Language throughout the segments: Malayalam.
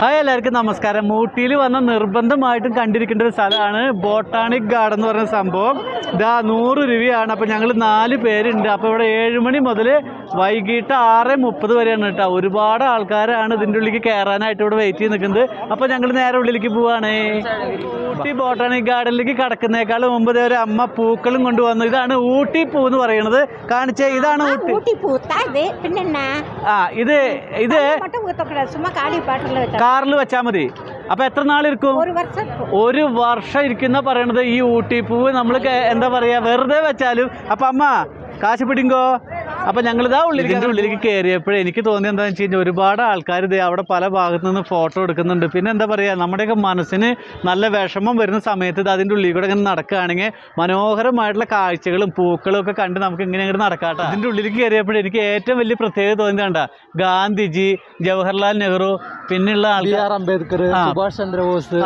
ഹായ് എല്ലാവർക്കും നമസ്കാരം. ഊട്ടിയിൽ വന്ന നിർബന്ധമായിട്ടും കണ്ടിരിക്കേണ്ട ഒരു സ്ഥലമാണ് ബോട്ടാണിക് ഗാർഡൻ എന്ന് പറയുന്ന സംഭവം. ഇതാ നൂറ് രൂപയാണ്. അപ്പോൾ ഞങ്ങൾ നാല് പേരുണ്ട്. അപ്പോൾ ഇവിടെ ഏഴ് മണി മുതൽ വൈകിട്ട് ആറ് മുപ്പത് വരെയാണ് കേട്ടോ. ഒരുപാട് ആൾക്കാരാണ് ഇതിന്റെ ഉള്ളിൽ കയറാനായിട്ട് ഇവിടെ വെയിറ്റ് ചെയ്ത് നിൽക്കുന്നത്. അപ്പോൾ ഞങ്ങൾ നേരെ ഉള്ളിലേക്ക് പോവാണ്. ഊട്ടി ബോട്ടാണിക് ഗാർഡനിലേക്ക് കടക്കുന്നേക്കാളും മുമ്പ് ഒരു അമ്മ പൂക്കളും കൊണ്ടുവന്നു. ഇതാണ് ഊട്ടി പൂ എന്ന് പറയുന്നത് കാണിച്ചേ ഇതാണ് ഊട്ടി. ആ ഇത് ഇത് കാറിൽ വെച്ചാൽ മതി. അപ്പൊ എത്ര നാളിരിക്കും? ഒരു വർഷം ഇരിക്കുന്ന പറയണത് ഈ ഊട്ടി പൂവ് നമ്മൾ എന്താ പറയാ വെറുതെ വെച്ചാലും. അപ്പൊ അമ്മ കാശ് പിടിങ്കോ? അപ്പൊ ഞങ്ങളിതാ ഉള്ളിൽ ഇതിന്റെ ഉള്ളിലേക്ക് കയറിയപ്പോഴേ എനിക്ക് തോന്നിയത് എന്താണെന്ന് വെച്ച് കഴിഞ്ഞാൽ ഒരുപാട് ആൾക്കാർ ഇതേ അവിടെ പല ഭാഗത്തു നിന്ന് ഫോട്ടോ എടുക്കുന്നുണ്ട്. പിന്നെ എന്താ പറയാ നമ്മുടെയൊക്കെ മനസ്സിന് നല്ല വിഷമം വരുന്ന സമയത്ത് ഇത് അതിന്റെ ഉള്ളിൽ കൂടെ ഇങ്ങനെ നടക്കുകയാണെങ്കിൽ മനോഹരമായിട്ടുള്ള കാഴ്ചകളും പൂക്കളും ഒക്കെ കണ്ട് നമുക്ക് ഇങ്ങനെ അങ്ങോട്ട് നടക്കാട്ടോ. അതിന്റെ ഉള്ളിലേക്ക് കയറിയപ്പോഴേ എനിക്ക് ഏറ്റവും വലിയ പ്രത്യേകത തോന്നിയത് കണ്ട ഗാന്ധിജി ജവഹർലാൽ നെഹ്റു പിന്നെയുള്ള ബി ആൾക്കാർ ആർ അംബേദ്കർ സുഭാഷ് ചന്ദ്രബോസ്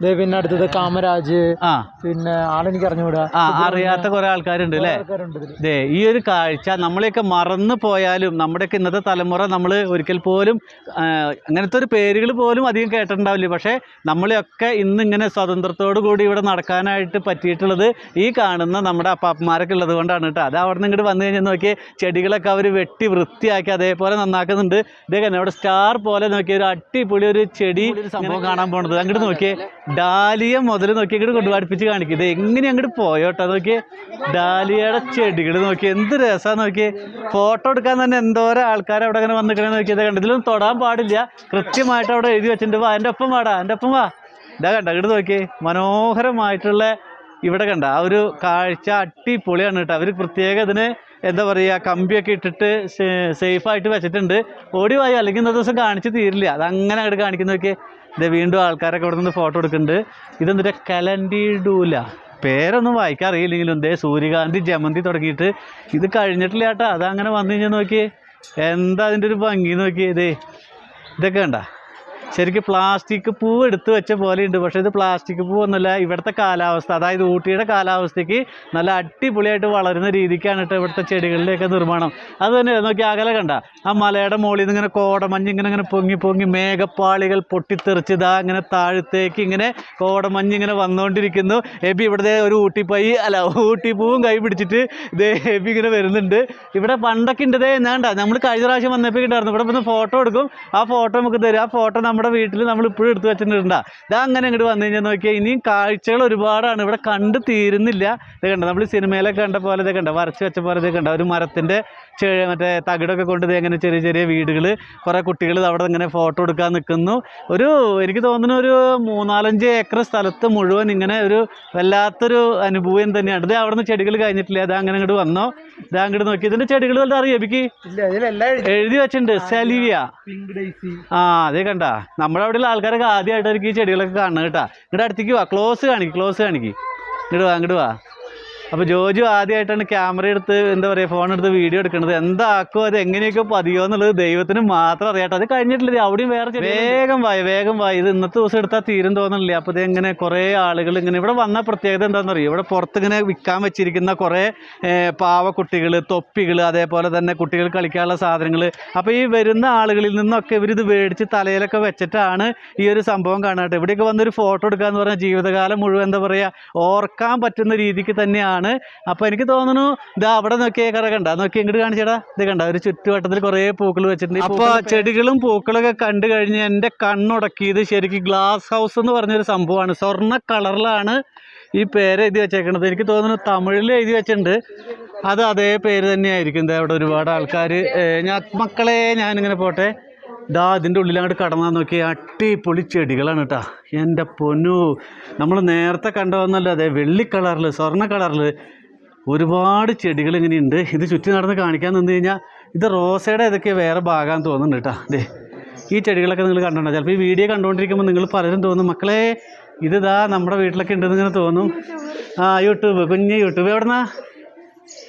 പിന്നെ അടുത്തത് കാമരാജ്. ആ. പിന്നെ ആളെനിക്ക് അറിഞ്ഞുകൂടാ? ആ അറിയാത്ത കുറെ ആൾക്കാരുണ്ട് അല്ലേ ആൾക്കാരുണ്ട് ഇതിൽ. ദേ ഈ ഒരു കാഴ്ച നമ്മളെയൊക്കെ മറന്നു പോയാലും നമ്മുടെയൊക്കെ ഇന്നത്തെ തലമുറ നമ്മൾ ഒരിക്കൽ പോലും ആ, അങ്ങനത്തെ ഒരു പേരുകൾ പോലും അധികം കേട്ടിട്ടുണ്ടാവില്ല. പക്ഷേ നമ്മളെയൊക്കെ ഇന്ന് ഇങ്ങനെ സ്വതന്ത്രത്തോടു കൂടി ഇവിടെ നടക്കാനായിട്ട് പറ്റിയിട്ടുള്ളത് ഈ കാണുന്ന നമ്മുടെ അപ്പാപ്പന്മാരൊക്കെ ഉള്ളത് കൊണ്ടാണ് കേട്ടോ അത് അവിടെ നിന്ന് ഇങ്ങോട്ട് വന്നു കഴിഞ്ഞാൽ നോക്കി ചെടികളൊക്കെ അവർ വെട്ടി വൃത്തിയാക്കി അതേപോലെ നന്നാക്കുന്നുണ്ട്. ഇതേ തന്നെ അവിടെ സ്റ്റാർ പോലെ നോക്കി ഒരു അടിപൊളി ഒരു ചെടി സംഭവം കാണാൻ പോണത്. അങ്ങോട്ട് നോക്കിയേ. ഡാലിയ മുതൽ നോക്കി ഇങ്ങോട്ട് കൊണ്ടു അടുപ്പിച്ച് കാണിക്കും. ഇത് എങ്ങനെ അങ്ങോട്ട് പോയോട്ടോ നോക്കി. ഡാലിയയുടെ ചെടികൾ നോക്കി. എന്ത് രസമാണ് നോക്കി. ഫോട്ടോ എടുക്കാൻ തന്നെ എന്തോരം ആൾക്കാർ അവിടെ അങ്ങനെ വന്നിക്കണേ നോക്കി. ഇതാ കണ്ടു. ഇതിലൊന്നും തൊടാൻ പാടില്ല. കൃത്യമായിട്ട് അവിടെ എഴുതി വെച്ചിട്ടുണ്ട്. വാ എന്റെ ഒപ്പം വാടാ എന്റെ ഒപ്പം വാ. ഇതാ കണ്ട അങ്ങോട്ട് നോക്കി. മനോഹരമായിട്ടുള്ള ഇവിടെ കണ്ട. ആ ഒരു കാഴ്ച അടിപൊളിയാണ് കേട്ടോ. അവർ പ്രത്യേകം ഇതിന് എന്താ പറയുക കമ്പിയൊക്കെ ഇട്ടിട്ട് സേഫായിട്ട് വെച്ചിട്ടുണ്ട്. ഓടി വായോ? അല്ലെങ്കിൽ ഇന്നത്തെ ദിവസം കാണിച്ച് തീരില്ല. അതങ്ങനെ അങ്ങോട്ട് കാണിക്കുന്നതൊക്കെ ഇത് വീണ്ടും ആൾക്കാരൊക്കെ ഇവിടെ നിന്ന് ഫോട്ടോ എടുക്കുന്നുണ്ട് ഇതെന്നിട്ട് കലണ്ടിഡൂല പേരൊന്നും വായിക്കാൻ അറിയില്ലെങ്കിലും ദേ സൂര്യകാന്തി ജമന്തി തുടങ്ങിയിട്ട് ഇത് കഴിഞ്ഞിട്ടില്ല ചേട്ടാ അതങ്ങനെ വന്നു കഴിഞ്ഞാൽ നോക്കിയേ. എന്താ അതിന്റെ ഒരു ഭംഗി നോക്കിയേ ഇതേ ഇതൊക്കെ കണ്ട? ശരിക്കും പ്ലാസ്റ്റിക് പൂ എടുത്തു വെച്ച പോലെ ഉണ്ട് പക്ഷേ ഇത് പ്ലാസ്റ്റിക് പൂവൊന്നുമല്ല ഇവിടുത്തെ കാലാവസ്ഥ അതായത് ഊട്ടിയുടെ കാലാവസ്ഥയ്ക്ക് നല്ല അടിപൊളിയായിട്ട് വളരുന്ന രീതിക്കാണ് കേട്ടോ ഇവിടുത്തെ ചെടികളിലേക്ക് നിർമ്മാണം. അത് തന്നെ നോക്കി അകലെ കണ്ട. ആ മലയുടെ മുകളിൽ നിന്ന് ഇങ്ങനെ കോടമഞ്ഞ് ഇങ്ങനെ ഇങ്ങനെ പൊങ്ങി പൊങ്ങി മേഘപ്പാളികൾ പൊട്ടിത്തെറിച്ച് ഇതാ ഇങ്ങനെ താഴത്തേക്ക് ഇങ്ങനെ കോടമഞ്ഞ് ഇങ്ങനെ വന്നുകൊണ്ടിരിക്കുന്നു. എബി ഇവിടുത്തെ ഒരു ഊട്ടിപ്പൈ അല്ല ഊട്ടി പൂവും കൈ പിടിച്ചിട്ട് ഇതേ എബി ഇങ്ങനെ വരുന്നുണ്ട്. ഇവിടെ പണ്ടൊക്കെ ഉണ്ട് ഇതേ എന്നാണ്ട നമ്മൾ കഴിഞ്ഞ പ്രാവശ്യം വന്നപ്പോൾ ഉണ്ടായിരുന്നു. ഇവിടെ വന്ന് ഫോട്ടോ എടുക്കും. ആ ഫോട്ടോ നമുക്ക് തരും. ആ ഫോട്ടോ നമ്മുടെ വീട്ടിൽ നമ്മൾ ഇപ്പോഴും എടുത്ത് വെച്ചിട്ടുണ്ടാ. ഇതാ അങ്ങനെ ഇങ്ങോട്ട് വന്നു കഴിഞ്ഞാൽ നോക്കിയാൽ ഇനിയും കാഴ്ചകൾ ഒരുപാടാണ്. ഇവിടെ കണ്ട് തീരുന്നില്ല. ഇത് കണ്ട? നമ്മൾ സിനിമയിലൊക്കെ കണ്ട പോലെ ഇതൊക്കെ കണ്ട? വരച്ച് വെച്ച പോലെ ഇതൊക്കെ കണ്ട? ഒരു മരത്തിന്റെ മറ്റേ തകിടൊക്കെ കൊണ്ട് ഇങ്ങനെ ചെറിയ ചെറിയ വീടുകൾ കുറേ കുട്ടികൾ അവിടെ ഇങ്ങനെ ഫോട്ടോ എടുക്കാൻ നിൽക്കുന്നു ഒരു എനിക്ക് തോന്നുന്നു ഒരു മൂന്നാലഞ്ച് ഏക്കർ സ്ഥലത്ത് മുഴുവൻ ഇങ്ങനെ ഒരു വല്ലാത്തൊരു അനുഭവം തന്നെയാണ്. ഇത് അവിടെ നിന്ന് ചെടികൾ കഴിഞ്ഞിട്ടില്ല? അത് അങ്ങനെ ഇങ്ങോട്ട് വന്നോ. ഇതാ അങ്ങോട്ട് നോക്കി. ഇതിന്റെ ചെടികൾ വല്ലതും അറിയാം എനിക്ക് എഴുതി. വെച്ചിട്ടുണ്ട്. സെലിവിയ. ആ അതേ കണ്ട. നമ്മുടെ അവിടെയുള്ള ആൾക്കാരൊക്കെ ആദ്യമായിട്ടായിരിക്കും ഈ ചെടികളൊക്കെ കാണുന്നത് കേട്ടാ. ഇങ്ങോട്ട് അടുത്തേക്ക് വാ. ക്ലോസ് കാണിക്ക് ക്ലോസ് കാണിക്ക്. ഇങ്ങോട്ട് വാ ഇങ്ങോട്ട് വാ. അപ്പോൾ ജോജു ആദ്യമായിട്ടാണ് ക്യാമറ എടുത്ത് എന്താ പറയുക ഫോൺ എടുത്ത് വീഡിയോ എടുക്കുന്നത്. എന്താക്കോ അത്? എങ്ങനെയൊക്കെ പതിയോ എന്നുള്ളത് ദൈവത്തിന് മാത്രം അറിയാട്ടോ അത് കഴിഞ്ഞിട്ടില്ല അവിടെയും വേറെ വേഗം വായി വേഗം വായി. ഇത് ഇന്നത്തെ ദിവസം എടുത്താൽ തീരും തോന്നുന്നില്ല. അപ്പോൾ ഇത് എങ്ങനെ കുറേ ആളുകൾ ഇങ്ങനെ ഇവിടെ വന്ന പ്രത്യേകത എന്താണെന്ന് അറിയുമോ ഇവിടെ പുറത്തിങ്ങനെ വിൽക്കാൻ വെച്ചിരിക്കുന്ന കുറേ പാവക്കുട്ടികൾ തൊപ്പികൾ അതേപോലെ തന്നെ കുട്ടികൾ കളിക്കാനുള്ള സാധനങ്ങൾ. അപ്പോൾ ഈ വരുന്ന ആളുകളിൽ നിന്നൊക്കെ ഇവരിത് മേടിച്ച് തലയിലൊക്കെ വെച്ചിട്ടാണ് ഈ ഒരു സംഭവം കാണാട്ടെ ഇവിടെയൊക്കെ വന്നൊരു ഫോട്ടോ എടുക്കുക എന്ന് പറഞ്ഞാൽ ജീവിതകാലം മുഴുവൻ എന്താ പറയുക ഓർക്കാൻ പറ്റുന്ന രീതിക്ക് തന്നെയാണ് അപ്പോൾ എനിക്ക് തോന്നുന്നു ഇതാ അവിടെ നോക്കിയേ കറ കണ്ട? നോക്കി ഇങ്ങോട്ട് കാണിച്ചേടാ. ഇത് കണ്ട? ഒരു ചുറ്റുവട്ടത്തിൽ കുറേ പൂക്കൾ വെച്ചിട്ടുണ്ട്. അപ്പോൾ ചെടികളും പൂക്കളൊക്കെ കണ്ടു കഴിഞ്ഞ് എന്റെ കണ്ണുടക്കിയത് ശരിക്കും ഗ്ലാസ് ഹൗസ് എന്ന് പറഞ്ഞൊരു സംഭവമാണ്. സ്വർണ കളറിലാണ് ഈ പേര് എഴുതി വെച്ചേക്കണത്. എനിക്ക് തോന്നുന്നു തമിഴിൽ എഴുതി വെച്ചിട്ടുണ്ട്. അത് അതേ പേര് തന്നെയായിരിക്കും. അവിടെ ഒരുപാട് ആൾക്കാർ ഞാൻ മക്കളെ ഞാനിങ്ങനെ പോട്ടെ. ദാ അതിന്റെ ഉള്ളിലങ്ങോട്ട് കടന്നാൽ നോക്കി അടിപൊളി ചെടികളാണ് കേട്ടോ എന്റെ പൊന്നു നമ്മൾ നേരത്തെ കണ്ടതെന്നല്ല അതെ വെള്ളി കളറിൽ സ്വർണ കളറിൽ ഒരുപാട് ചെടികൾ ഇങ്ങനെയുണ്ട്. ഇത് ചുറ്റി നടന്ന് കാണിക്കാൻ നിന്ന് കഴിഞ്ഞാൽ ഇത് റോസയുടെ ഇതൊക്കെ വേറെ ഭാഗമാണെന്ന് തോന്നുന്നുണ്ട് കേട്ടോ ദേ ഈ ചെടികളൊക്കെ നിങ്ങൾ കണ്ടിട്ടുണ്ടോ ചിലപ്പോൾ ഈ വീഡിയോ കണ്ടുകൊണ്ടിരിക്കുമ്പോൾ നിങ്ങൾ പലരും തോന്നും മക്കളെ ഇതാ നമ്മുടെ വീട്ടിലൊക്കെ ഉണ്ടെന്ന് ഇങ്ങനെ തോന്നും. ആ യൂട്യൂബ് കുഞ്ഞ് യൂട്യൂബ് എവിടുന്നാ?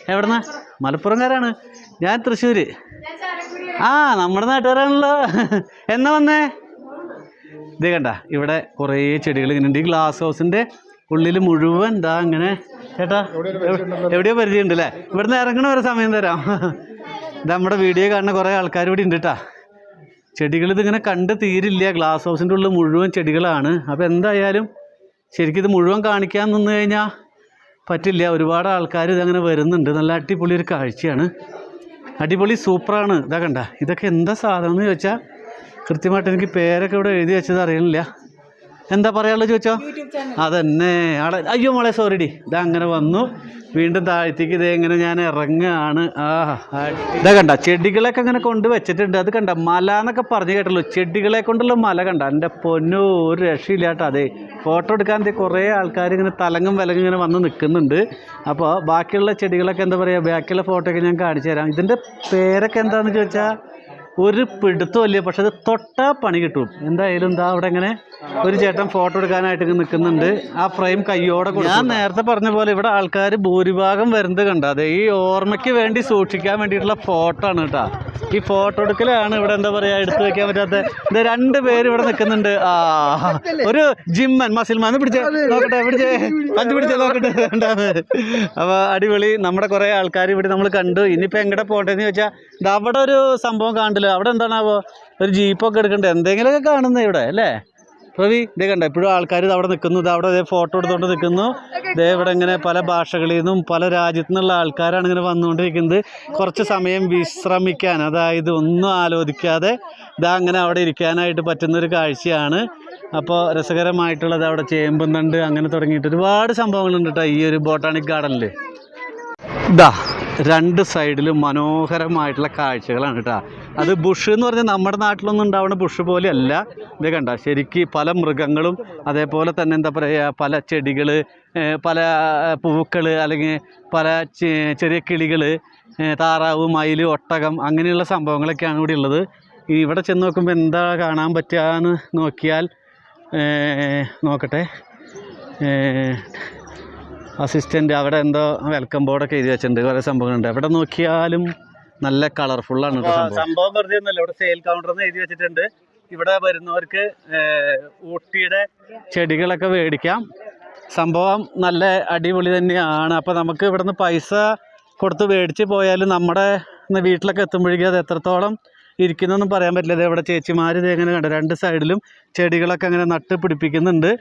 എവിടുന്നാ? മലപ്പുറംകാരാണ്. ഞാൻ തൃശ്ശൂർ ആ നമ്മുടെ നാട്ടുകാരാണല്ലോ. എന്നാ വന്നേ? ഇത് കണ്ട ഇവിടെ കുറേ ചെടികൾ ഇങ്ങനെ ഉണ്ട്. ഈ ഗ്ലാസ് ഹൗസിന്റെ ഉള്ളിൽ മുഴുവൻ എന്താ അങ്ങനെ ചേട്ടാ എവിടെ- എവിടെയോ പരിചയമുണ്ട് അല്ലേ? ഇവിടുന്ന് ഇറങ്ങണ ഒരു സമയം തരാം. നമ്മുടെ വീഡിയോ കാണുന്ന കുറേ ആൾക്കാർ ഇവിടെ ഉണ്ട് കേട്ടാ ചെടികൾ ഇതിങ്ങനെ കണ്ട് തീരില്ല. ഗ്ലാസ് ഹൗസിന്റെ ഉള്ളിൽ മുഴുവൻ ചെടികളാണ്. അപ്പോൾ എന്തായാലും ശരിക്കും ഇത് മുഴുവൻ കാണിക്കാൻ നിന്ന് കഴിഞ്ഞാൽ പറ്റില്ല. ഒരുപാട് ആൾക്കാർ ഇതങ്ങനെ വരുന്നുണ്ട്. നല്ല അടിപൊളി ഒരു കാഴ്ചയാണ്. അടിപൊളി സൂപ്പറാണ്. ഇതാ കണ്ട. ഇതൊക്കെ എന്താ സാധനം എന്ന് ചോദിച്ചാൽ കൃത്യമായിട്ട് എനിക്ക് പേരൊക്കെ ഇവിടെ എഴുതി വെച്ചത് അറിയണില്ല. എന്താ പറയാനുള്ളത് ചോദിച്ചോ? അതന്നെ. ആളെ അയ്യോ മോളെ സോറിഡി ഇതാ അങ്ങനെ വന്നു. വീണ്ടും താഴത്തേക്ക് ഇതേ ഇങ്ങനെ ഞാൻ ഇറങ്ങുകയാണ് ആ. ഇതാ കണ്ട ചെടികളൊക്കെ അങ്ങനെ കൊണ്ട് വെച്ചിട്ടുണ്ട്. അത് കണ്ട മല എന്നൊക്കെ പറഞ്ഞു കേട്ടല്ലോ. ചെടികളെ കൊണ്ടുള്ള മല കണ്ട. എന്റെ പൊന്നു ഒരു രക്ഷയില്ല കേട്ടോ അതെ. ഫോട്ടോ എടുക്കാൻ കുറേ ആൾക്കാർ ഇങ്ങനെ തലങ്ങും വിലങ്ങും ഇങ്ങനെ വന്ന് നിൽക്കുന്നുണ്ട്. അപ്പോൾ ബാക്കിയുള്ള ചെടികളൊക്കെ എന്താ പറയുക ബാക്കിയുള്ള ഫോട്ടോ ഒക്കെ ഞാൻ കാണിച്ചു തരാം. ഇതിന്റെ പേരൊക്കെ എന്താണെന്ന് ചോദിച്ചാൽ ഒരു പിടുത്തമില്ല പക്ഷെ അത് തൊട്ടാൽ പണി കിട്ടും. എന്തായാലും എന്താ അവിടെ ഇങ്ങനെ ഒരു ചേട്ടൻ ഫോട്ടോ എടുക്കാനായിട്ട് നിൽക്കുന്നുണ്ട്. ആ ഫ്രെയിം കയ്യോടെ. ഞാൻ നേരത്തെ പറഞ്ഞ പോലെ ഇവിടെ ആൾക്കാർ ഭൂരിഭാഗം വരുന്നത് കണ്ട? അതെ ഈ ഓർമ്മയ്ക്ക് വേണ്ടി സൂക്ഷിക്കാൻ വേണ്ടിയിട്ടുള്ള ഫോട്ടോ ആണ് കേട്ടോ. ഈ ഫോട്ടോ എടുക്കലാണ് ഇവിടെ എന്താ പറയാ എടുത്തു വെക്കാൻ പറ്റാത്ത ഇത് രണ്ട് പേര് ഇവിടെ നിൽക്കുന്നുണ്ട്. ആ ഒരു ജിമ്മൻ മസിൽമാൻ പിടിച്ചേ നോക്കട്ടെ പിടിച്ചേ. പഞ്ച് പിടിച്ചേ നോക്കട്ടെ. വേണ്ടാന്ന്. അപ്പൊ അടിപൊളി നമ്മുടെ കുറെ ആൾക്കാർ ഇവിടെ നമ്മൾ കണ്ടു. ഇനിയിപ്പോ എങ്ങടെ പോട്ടെന്ന് ചോദിച്ചാൽ ഇത് അവിടെ ഒരു സംഭവം കാണില്ല അവിടെ എന്താണാവോ? ഒരു ജീപ്പൊക്കെ എടുക്കണ്ടേ? എന്തെങ്കിലുമൊക്കെ കാണുന്നേ ഇവിടെ അല്ലേ? പ്രവി ഇതേ കണ്ട? ഇപ്പോഴും ആൾക്കാർ ഇത് അവിടെ നിൽക്കുന്നു. ഇത് അവിടെ ഫോട്ടോ എടുത്തുകൊണ്ട് നിൽക്കുന്നു. ഇതേ ഇവിടെ ഇങ്ങനെ പല ഭാഷകളിൽ നിന്നും പല രാജ്യത്തു നിന്നുള്ള ആൾക്കാരാണ് ഇങ്ങനെ വന്നുകൊണ്ടിരിക്കുന്നത്. കുറച്ച് സമയം വിശ്രമിക്കാൻ അതായത് ഒന്നും ആലോചിക്കാതെ ഇതാ അങ്ങനെ അവിടെ ഇരിക്കാനായിട്ട് പറ്റുന്നൊരു കാഴ്ചയാണ്. അപ്പോൾ രസകരമായിട്ടുള്ളത് അവിടെ ചേമ്പുന്നുണ്ട് അങ്ങനെ തുടങ്ങിയിട്ട് ഒരുപാട് സംഭവങ്ങളുണ്ട് കേട്ടോ ഈ ഒരു ബോട്ടാണിക് ഗാർഡനിൽ ഇതാ രണ്ട് സൈഡിലും മനോഹരമായിട്ടുള്ള കാഴ്ചകളാണ് കേട്ടോ അത് ബുഷ് എന്ന് പറഞ്ഞാൽ നമ്മുടെ നാട്ടിലൊന്നും ഉണ്ടാവുന്ന ബുഷ് പോലെയല്ല. ഇത് കണ്ട? ശരിക്ക് പല മൃഗങ്ങളും അതേപോലെ തന്നെ എന്താ പറയുക പല ചെടികൾ പല പൂക്കൾ അല്ലെങ്കിൽ പല ചെറിയ കിളികൾ താറാവ് മയിൽ ഒട്ടകം അങ്ങനെയുള്ള സംഭവങ്ങളൊക്കെയാണ് ഇവിടെ ഉള്ളത്. ഇവിടെ ചെന്ന് നോക്കുമ്പോൾ എന്താ കാണാൻ പറ്റുകയെന്ന് നോക്കിയാൽ നോക്കട്ടെ. അസിസ്റ്റന്റ് അവിടെ എന്തോ വെൽക്കം ബോർഡൊക്കെ എഴുതി വെച്ചിട്ടുണ്ട്. കുറേ സംഭവങ്ങളുണ്ട്. എവിടെ നോക്കിയാലും നല്ല കളർഫുൾ ആണ് സംഭവം. വെറുതെ ഇവിടെ സെയിൽ കൗണ്ടർ എഴുതി വെച്ചിട്ടുണ്ട്. ഇവിടെ വരുന്നവർക്ക് ഊട്ടിയുടെ ചെടികളൊക്കെ മേടിക്കാം. സംഭവം നല്ല അടിപൊളി തന്നെയാണ്. അപ്പൊ നമുക്ക് ഇവിടുന്ന് പൈസ കൊടുത്ത് മേടിച്ച് പോയാലും നമ്മുടെ വീട്ടിലൊക്കെ എത്തുമ്പോഴേക്കും അത് എത്രത്തോളം ഇരിക്കുന്നൊന്നും പറയാൻ പറ്റില്ല. ഇവിടെ ചേച്ചിമാർ ഇത് എങ്ങനെ കണ്ടു രണ്ട് സൈഡിലും ചെടികളൊക്കെ അങ്ങനെ നട്ട് പിടിപ്പിക്കുന്നുണ്ട്.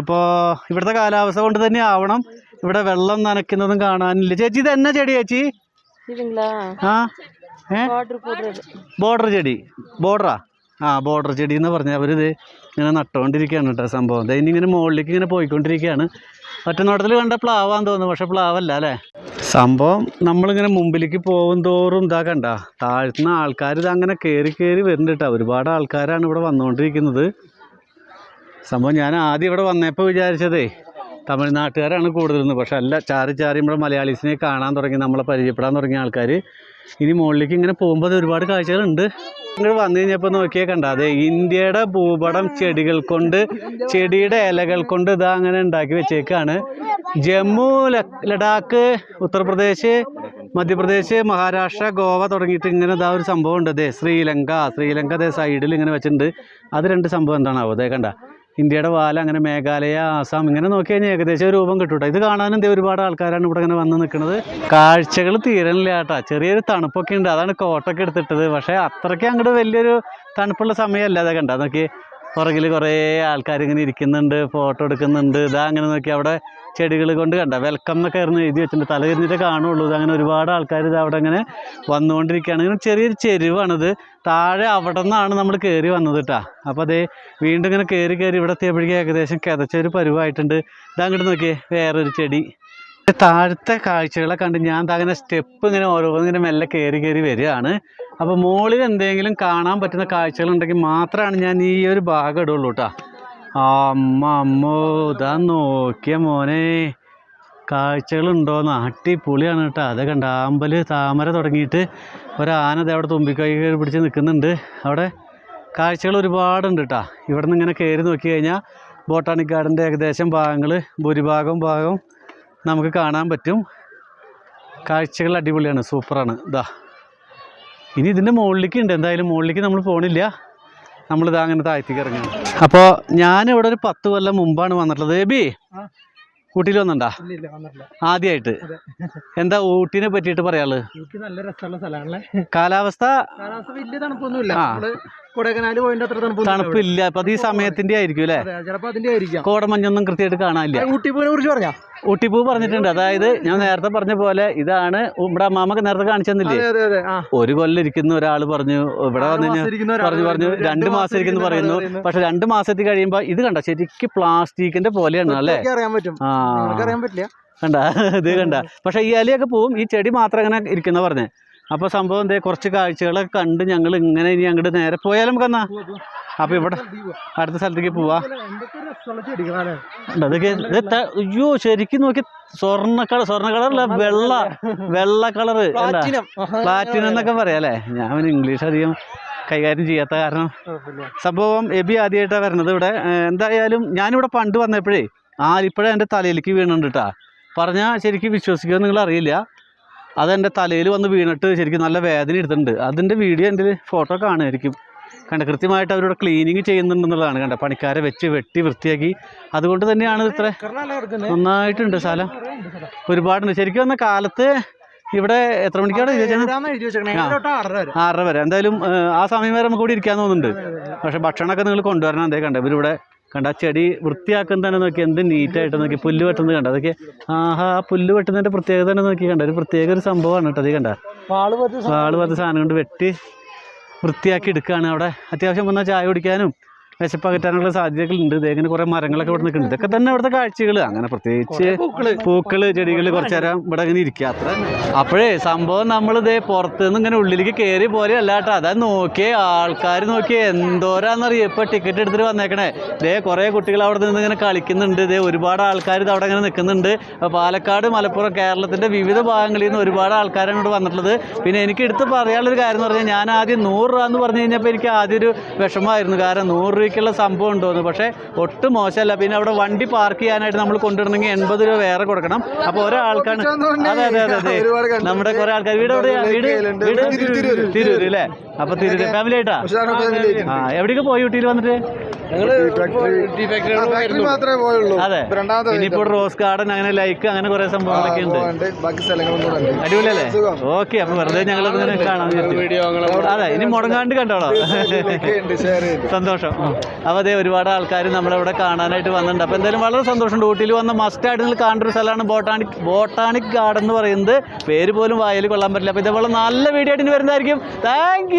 അപ്പോൾ ഇവിടുത്തെ കാലാവസ്ഥ കൊണ്ട് തന്നെ ആവണം. ഇവിടെ വെള്ളം നനയ്ക്കുന്നതും കാണാനില്ല. ചേച്ചി ഇത് എന്നാ ചെടി ചേച്ചി? ബോർഡർ ചെടി. ബോർഡറാ ആ? ബോർഡർ ചെടി എന്ന് പറഞ്ഞാൽ അവരിത് ഇങ്ങനെ നട്ടുകൊണ്ടിരിക്കുകയാണ് കേട്ടോ സംഭവം. ഇനി ഇങ്ങനെ മുകളിലേക്ക് ഇങ്ങനെ പോയിക്കൊണ്ടിരിക്കുകയാണ്. ഒറ്റനോട്ടത്തിൽ കണ്ട പ്ലാവാന്ന് തോന്നുന്നു പക്ഷെ പ്ലാവല്ല അല്ലേ? സംഭവം നമ്മളിങ്ങനെ മുമ്പിലേക്ക് പോകും തോറും ഇതാ കണ്ട താഴ്ത്തുന്ന ആൾക്കാർ ഇത് അങ്ങനെ കയറി കയറി വരുന്നുണ്ട് കേട്ടോ. ഒരുപാട് ആൾക്കാരാണ് ഇവിടെ വന്നുകൊണ്ടിരിക്കുന്നത്. സംഭവം ഞാൻ ആദ്യം ഇവിടെ വന്നപ്പോൾ വിചാരിച്ചതേ തമിഴ്നാട്ടുകാരാണ് കൂടുതലെന്ന് പക്ഷെ അല്ല ചാറി ചാറി നമ്മൾ മലയാളീസിനെ കാണാൻ തുടങ്ങി നമ്മളെ പരിചയപ്പെടാൻ തുടങ്ങിയ ആൾക്കാർ ഇനി മുകളിലേക്ക് ഇങ്ങനെ പോകുമ്പോൾ ഒരുപാട് കാഴ്ചകളുണ്ട്. ഇങ്ങോട്ട് വന്നു കഴിഞ്ഞപ്പോൾ നോക്കിയാൽ കണ്ട? അതെ ഇന്ത്യയുടെ ഭൂപടം ചെടികൾ കൊണ്ട് ചെടിയുടെ ഇലകൾ കൊണ്ട് ഇതാ അങ്ങനെ ഉണ്ടാക്കി വെച്ചേക്കാണ്. ജമ്മു ലഡാക്ക് ഉത്തർപ്രദേശ് മധ്യപ്രദേശ് മഹാരാഷ്ട്ര ഗോവ തുടങ്ങിയിട്ട് ഇങ്ങനെ ഇതാ ഒരു സംഭവം ഉണ്ട് അതെ ശ്രീലങ്ക ശ്രീലങ്ക അതേ സൈഡിൽ ഇങ്ങനെ വെച്ചിട്ടുണ്ട്. അത് രണ്ട് സംഭവം എന്താണാവോ? അതേ കണ്ട. ഇന്ത്യയുടെ വാല അങ്ങനെ മേഘാലയ ആസാം ഇങ്ങനെ നോക്കി കഴിഞ്ഞാൽ ഏകദേശം രൂപം കിട്ടൂട്ടോ ഇത് കാണാനും ഒരുപാട് ആൾക്കാരാണ് ഇവിടെ ഇങ്ങനെ വന്ന് നിൽക്കുന്നത് കാഴ്ചകൾ തീരണില്ല കേട്ടോ ചെറിയൊരു തണുപ്പൊക്കെ ഉണ്ട്. അതാണ് കോട്ടൊക്കെ എടുത്തിട്ടത്. പക്ഷേ അത്രയ്ക്ക് അങ്ങോട്ട് വലിയൊരു തണുപ്പുള്ള സമയമല്ല. അതൊക്കെ കണ്ട നോക്കി പുറകിൽ കുറേ ആൾക്കാർ ഇങ്ങനെ ഇരിക്കുന്നുണ്ട് ഫോട്ടോ എടുക്കുന്നുണ്ട്. ഇതാ അങ്ങനെ നോക്കി അവിടെ ചെടികൾ കൊണ്ട് കണ്ട വെൽക്കം എന്നൊക്കെ ആയിരുന്നു എഴുതി വെച്ചിട്ടുണ്ട്. തല തിരിഞ്ഞിട്ടേ കാണുള്ളൂ. അങ്ങനെ ഒരുപാട് ആൾക്കാർ ഇത് അവിടെ അങ്ങനെ വന്നുകൊണ്ടിരിക്കുകയാണ്. ഇങ്ങനെ ചെറിയൊരു ചെരുവാണിത്. താഴെ അവിടെ നിന്നാണ് നമ്മൾ കയറി വന്നത് കേട്ടോ അപ്പോൾ അതേ വീണ്ടും ഇങ്ങനെ കയറി കയറി ഇവിടെ എത്തിയപ്പോഴേക്കും ഏകദേശം കിതച്ചൊരു പരുവായിട്ടുണ്ട്. ഇതാ അങ്ങോട്ട് നോക്കിയേ വേറൊരു ചെടി. താഴത്തെ കാഴ്ചകളെ കണ്ട് ഞാൻ അങ്ങനെ സ്റ്റെപ്പ് ഇങ്ങനെ ഓരോന്നിങ്ങനെ മെല്ലെ കയറി കയറി വരികയാണ്. അപ്പോൾ മുകളിൽ എന്തെങ്കിലും കാണാൻ പറ്റുന്ന കാഴ്ചകളുണ്ടെങ്കിൽ മാത്രമാണ് ഞാൻ ഈ ഒരു ഭാഗം ഇടുള്ളൂ കേട്ടോ അമ്മ അമ്മോ ഇതാ നോക്കിയ മോനെ. കാഴ്ചകളുണ്ടോയെന്ന് അടിപൊളിയാണ് കേട്ടോ അത് കണ്ട ആമ്പൽ താമര തുടങ്ങിയിട്ട് ഒരാന ദേ അവിടെ തുമ്പിക്കൈ പിടിച്ച് നിൽക്കുന്നുണ്ട്. അവിടെ കാഴ്ചകൾ ഒരുപാടുണ്ട് കേട്ടോ ഇവിടെ നിന്ന് ഇങ്ങനെ കയറി നോക്കി കഴിഞ്ഞാൽ ബോട്ടാണിക് ഗാർഡന്റെ ഏകദേശം ഭാഗങ്ങൾ ഭൂരിഭാഗം ഭാഗം നമുക്ക് കാണാൻ പറ്റും. കാഴ്ചകൾ അടിപൊളിയാണ് സൂപ്പറാണ്. ഇതാ ഇനി ഇതിന്റെ മുകളിലേക്ക് ഉണ്ട് എന്തായാലും മുകളിലേക്ക് നമ്മൾ പോകണില്ല നമ്മളിതാ അങ്ങനെ താഴ്ത്തിക്ക് ഇറങ്ങണം. അപ്പോൾ ഞാനിവിടെ ഒരു പത്ത് കൊല്ലം മുമ്പാണ് വന്നിട്ടുള്ളത്. ബേബി. ഊട്ടിയിൽ വന്നിട്ടാ ആദ്യമായിട്ട് എന്താ ഊട്ടിനെ പറ്റിയിട്ട് പറയാൾ കാലാവസ്ഥ? കാലാവസ്ഥ വലിയ തണുപ്പൊന്നുമില്ല. നമ്മൾ പോയിന്റ് അത്ര തണുപ്പ് തണുപ്പില്ല. അപ്പൊ അത് ഈ സമയത്തിന്റെ ആയിരിക്കും അല്ലേ? ചിലപ്പോ അതിന്റെ ആയിരിക്കാം. കോടമഞ്ഞൊന്നും കൃത്യമായിട്ട് കാണാനില്ല. ഊട്ടിപ്പൂവിനെ കുറിച്ച് പറഞ്ഞാ? ഊട്ടിപ്പൂ പറഞ്ഞിട്ടുണ്ട്. അതായത് ഞാൻ നേരത്തെ പറഞ്ഞ പോലെ ഇതാണ് ഇവിടെ അമ്മാമക്ക് നേരത്തെ കാണിച്ചു തന്നില്ലേ? അതെ അതെ അതെ. ഒരു കൊല്ലം ഇരിക്കുന്ന ഒരാൾ പറഞ്ഞു ഇവിടെ വന്നു പറഞ്ഞു പറഞ്ഞു രണ്ടു മാസം ഇരിക്കുന്നു പറയുന്നു. പക്ഷെ രണ്ട് മാസത്തിൽ കഴിയുമ്പോ ഇത് കണ്ട? ശരിക്കും പ്ലാസ്റ്റിക്കിന്റെ പോലെയാണ് അല്ലേ? അറിയാൻ പറ്റും. അറിയാൻ പറ്റില്ല. കണ്ട? ഇത് കണ്ട? പക്ഷെ ഈ ഇലയൊക്കെ പോവും. ഈ ചെടി മാത്രം ഇങ്ങനെ ഇരിക്കുന്ന പറഞ്ഞേ? അപ്പോൾ സംഭവം എന്തേ? കുറച്ച് കാഴ്ചകളൊക്കെ കണ്ട് ഞങ്ങൾ ഇങ്ങനെ ഇനി അങ്ങോട്ട് നേരെ പോയാലും നമുക്ക് എന്നാ അപ്പോൾ ഇവിടെ അടുത്ത സ്ഥലത്തേക്ക് പോവാ. അതൊക്കെ ഇത് അയ്യോ ശരിക്കും നോക്കി സ്വർണ കളർ സ്വർണ കളറല്ല വെള്ള വെള്ള കളറ്. പ്ലാറ്റിനം. എന്നൊക്കെ പറയാം അല്ലേ? ഞാൻ ഇംഗ്ലീഷ് അധികം കൈകാര്യം ചെയ്യാത്ത കാരണം. സംഭവം എബി ആദ്യമായിട്ടാണ് വരുന്നത് ഇവിടെ. എന്തായാലും ഞാനിവിടെ പണ്ട് വന്നപ്പോഴേ ആലിപ്പഴ എന്റെ തലയിലേക്ക് വീണുണ്ട് കേട്ടാ പറഞ്ഞാൽ ശരിക്കും വിശ്വസിക്കുമോ നിങ്ങൾ അറിയില്ല. അതെന്റെ തലയിൽ വന്ന് വീണിട്ട് ശരിക്കും നല്ല വേദന എടുത്തിട്ടുണ്ട്. അതിന്റെ വീഡിയോ എന്റെ ഫോട്ടോ കാണുമായിരിക്കും. കണ്ട കൃത്യമായിട്ട് അവരോട് ക്ലീനിങ് ചെയ്യുന്നുണ്ടെന്നുള്ളതാണ് കണ്ട. പണിക്കാരെ വെച്ച് വെട്ടി വൃത്തിയാക്കി. അതുകൊണ്ട് തന്നെയാണ് ഇത്ര നന്നായിട്ടുണ്ട് സ്ഥലം. ഒരുപാടുണ്ട്. ശരിക്കും വന്ന കാലത്ത് ഇവിടെ എത്ര മണിക്കാണ് ആറര വരെ. എന്തായാലും ആ സമയം വരെ നമുക്ക് ഇവിടെ ഇരിക്കാൻ തോന്നുന്നുണ്ട്. പക്ഷെ ഭക്ഷണമൊക്കെ നിങ്ങൾ കൊണ്ടുവരണം. എന്തേ കണ്ട ഇവരിവിടെ കണ്ട? ആ ചെടി വൃത്തിയാക്കുന്ന തന്നെ നോക്കി എന്ത് നീറ്റായിട്ട് നോക്കി പുല്ല് വെട്ടുന്നത് കണ്ട? അതൊക്കെ ആഹാ ആ പുല്ല് വെട്ടുന്നതിന്റെ പ്രത്യേകത തന്നെ നോക്കി കണ്ട? ഒരു പ്രത്യേക ഒരു സംഭവമാണ് കേട്ടോ അത് കണ്ട? വാൾ പത്ത് സാധനം കൊണ്ട് വെട്ടി വൃത്തിയാക്കി എടുക്കുകയാണ് അവിടെ. അത്യാവശ്യം വന്നാൽ ചായ കുടിക്കാനും വിശപ്പകറ്റാനുള്ള സാധ്യതകൾ ഉണ്ട് ഇതേങ്ങനെ കുറേ മരങ്ങളൊക്കെ ഇവിടെ നിൽക്കുന്നുണ്ട്. ഇതൊക്കെ തന്നെ ഇവിടുത്തെ കാഴ്ചകൾ അങ്ങനെ പ്രത്യേകിച്ച് പൂക്കൾ. ചെടികൾ കുറച്ച് നേരം ഇവിടെ അങ്ങനെ ഇരിക്കുക. അത്ര അപ്പോഴേ സംഭവം നമ്മൾ ഇതേ പുറത്ത് നിന്ന് ഇങ്ങനെ ഉള്ളിലേക്ക് കയറി പോലെ അല്ല കേട്ടോ. അതായത് നോക്കിയേ ആൾക്കാർ നോക്കിയേ. എന്തോരാന്നറിയോ? ഇപ്പൊ ടിക്കറ്റ് എടുത്തിട്ട് വന്നേക്കണേ. ഇതേ കുറേ കുട്ടികൾ അവിടെ നിന്ന് ഇങ്ങനെ കളിക്കുന്നുണ്ട്. ഇതേ ഒരുപാട് ആൾക്കാർ ഇത് അവിടെ ഇങ്ങനെ നിൽക്കുന്നുണ്ട്. പാലക്കാട് മലപ്പുറം കേരളത്തിന്റെ വിവിധ ഭാഗങ്ങളിൽ നിന്ന് ഒരുപാട് ആൾക്കാരാണ് ഇവിടെ വന്നിട്ടുള്ളത്. പിന്നെ എനിക്ക് എടുത്ത് പറയാനുള്ളൊരു കാര്യം എന്ന് പറഞ്ഞാൽ ഞാൻ ആദ്യം നൂറ് രൂപ എന്ന് പറഞ്ഞു കഴിഞ്ഞപ്പോൾ എനിക്ക് ആദ്യം ഒരു വിഷമമായിരുന്നു. കാരണം നൂറ് രൂപയ്ക്കുള്ള സംഭവം ഉണ്ടോയെന്ന് പക്ഷേ ഒട്ടും മോശമല്ല. പിന്നെ അവിടെ വണ്ടി പാർക്ക് ചെയ്യാനായിട്ട് നമ്മൾ കൊണ്ടുവരണമെങ്കിൽ എൺപത് രൂപ വേറെ കൊടുക്കണം. അപ്പോൾ ഒരാൾക്കാണ് അതെ അതെ അതെ അതെ. നമ്മുടെ കുറെ ആൾക്കാർ വീട് എവിടെയാ? വീട് വീട് തിരൂര് അല്ലേ? അപ്പൊ തിരൂര്. ഫാമിലി ആയിട്ടാ? ആ എവിടേക്ക് പോയി ഊട്ടിയിൽ വന്നിട്ട്? മാത്രമേ പോയുള്ളൂ. അതെ. രണ്ടാമത്തെ ഇനിയിപ്പോ റോസ് ഗാർഡൻ അങ്ങനെ ലൈക്ക് അങ്ങനെ കുറെ സംഭവങ്ങളൊക്കെ ഉണ്ട്. ബാക്കി സ്ഥലങ്ങളും കൂടെ ഉണ്ട്. അടിപൊളിയല്ലേ? ഓക്കെ അപ്പൊ വെറുതെ ഞങ്ങൾ കാണാൻ. അതെ ഇനി മുടങ്ങാണ്ട് കണ്ടോളോ. സന്തോഷം. അപ്പൊ അതെ ഒരുപാട് ആൾക്കാർ നമ്മളിവിടെ കാണാനായിട്ട് വന്നിട്ടുണ്ട്. അപ്പൊ എന്തായാലും വളരെ സന്തോഷം ഊട്ടിയിൽ വന്ന മസ്റ്റ് ആയിട്ട് നിങ്ങൾ കാണേണ്ട ഒരു സ്ഥലമാണ് ബോട്ടാണിക് ബോട്ടാണിക് ഗാർഡൻ എന്ന് പറയുന്നത്. പേര് പോലും വായിൽ കൊള്ളാൻ പറ്റില്ല. അപ്പൊ ഇതേപോലെ നല്ല വീഡിയോ ആയിട്ട് ഇനി വരുന്നതായിരിക്കും. താങ്ക്